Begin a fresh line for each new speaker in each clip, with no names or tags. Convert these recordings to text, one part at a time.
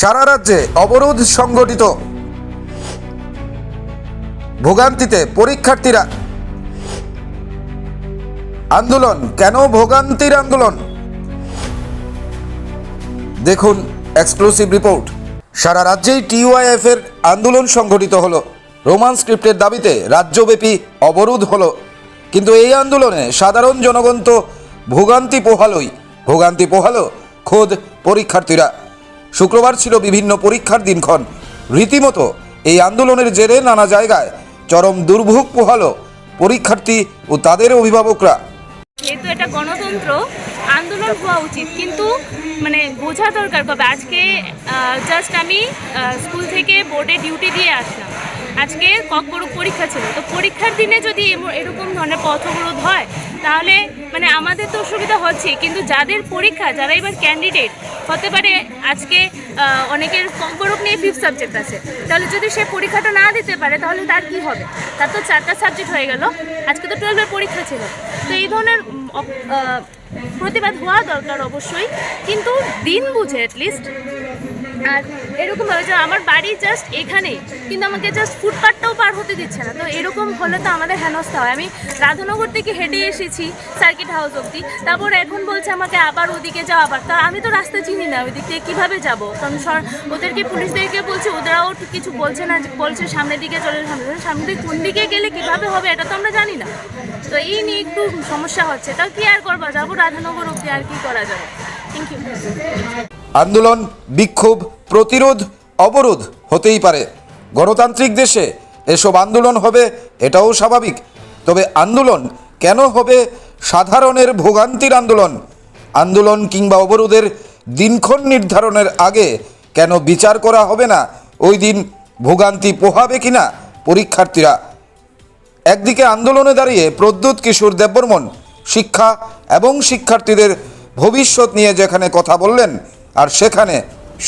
সারা রাজ্যে অবরোধ সংগঠিত ভোগান্তিতে পরীক্ষার্থীরা আন্দোলন, কেন ভোগান্তির আন্দোলন? দেখুন এক্সক্লুসিভ রিপোর্ট সারা রাজ্যেই টিওয়াইএফ এর আন্দোলন সংগঠিত হলো। রোমান স্ক্রিপ্টের দাবিতে রাজ্যব্যাপী অবরোধ হলো। কিন্তু এই আন্দোলনে সাধারণ জনগণ তো ভোগান্তি পোহালই। ভোগান্তি পোহালো খোদ পরীক্ষার্থীরা। শুক্রবার ছিল বিভিন্ন পরীক্ষার দিনক্ষণ। রীতিমতো এই আন্দোলনের জেরে নানা জায়গায় চরম দুর্ভোগ পোহালো পরীক্ষার্থী ও তাদের অভিভাবকরা।
যেহেতু এটা গণতন্ত্র, আন্দোলন হওয়া উচিত। কিন্তু মানে বোঝা দরকার কবে? আজকে জাস্ট আমি স্কুল থেকে বোর্ডে ডিউটি দিয়ে আসলাম। আজকে ককবড় পরীক্ষা ছিল। তো পরীক্ষার দিনে যদি এরকম ধরনের পথ অবরোধ হয় তাহলে মানে আমাদের তো অসুবিধা হচ্ছে, কিন্তু যাদের পরীক্ষা, যারা এবার ক্যান্ডিডেট হতে পারে আজকে অনেকের ককবরক নিয়ে ফিফথ সাবজেক্ট আছে, তাহলে যদি সে পরীক্ষাটা না দিতে পারে, তাহলে তার কি হবে? তার তো চারটা সাবজেক্ট হয়ে গেল, আজকে তো টুয়েলভের পরীক্ষা ছিল। তো এই ধরনের প্রতিবাদ হওয়া দরকার অবশ্যই, কিন্তু দিন বুঝে অ্যাটলিস্ট আর এরকম ভাবে যে আমার বাড়ি জাস্ট এখানেই কিন্তু আমাকে জাস্ট ফুটপাথটাও পার হতে দিচ্ছে না। তো এরকম হলে তো আমাদের হেনস্থা হয়। আমি রাধানগর থেকে হেঁটে এসেছি সার্কিট হাউস অবধি। তারপর এখন বলছে আমাকে আবার ওদিকে যাও, আবার। তা আমি তো রাস্তা চিনি না, ওই দিক থেকে কীভাবে যাব? কারণ ওদেরকে, পুলিশদেরকে বলছে, ওদেরাও কিছু বলছে না বলছে সামনের দিকে চলে সামনে সামনের দিকে কোন দিকে গেলে কীভাবে হবে এটা তো আমরা জানি না। তো এই নিয়ে একটু সমস্যা হচ্ছে। তাও কি আর করবা? যাব রাধানগর অবধি আর কি করা যাবে? থ্যাংক ইউ
আন্দোলন, বিক্ষোভ, প্রতিরোধ, অবরোধ হতেই পারে। গণতান্ত্রিক দেশে এসব আন্দোলন হবে এটাও স্বাভাবিক। তবে আন্দোলন কেন হবে সাধারণের ভোগান্তির আন্দোলন? আন্দোলন কিংবা অবরোধের দিনক্ষণ নির্ধারণের আগে কেন বিচার করা হবে না? ওই দিন ভোগান্তি পোহাবে কিনা পরীক্ষার্থীরা? একদিকে আন্দোলনে দাঁড়িয়ে প্রদ্যুৎ, কিশোর, দেববর্মন, শিক্ষা এবং শিক্ষার্থীদের ভবিষ্যৎ নিয়ে যেখানে কথা বললেন আর সেখানে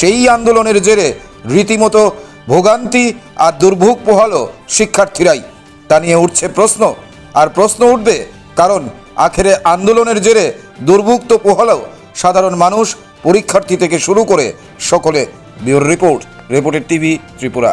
সেই আন্দোলনের জেরে রীতিমতো ভোগান্তি আর দুর্ভোগ পোহালো শিক্ষার্থীরাই। তা নিয়ে উঠছে প্রশ্ন। আর প্রশ্ন উঠবে, কারণ আখেরে আন্দোলনের জেরে দুর্ভোগ তো সাধারণ মানুষ পরীক্ষার্থী থেকে শুরু করে সকলে। বিউর রিপোর্ট, রিপোর্টের টিভি ত্রিপুরা।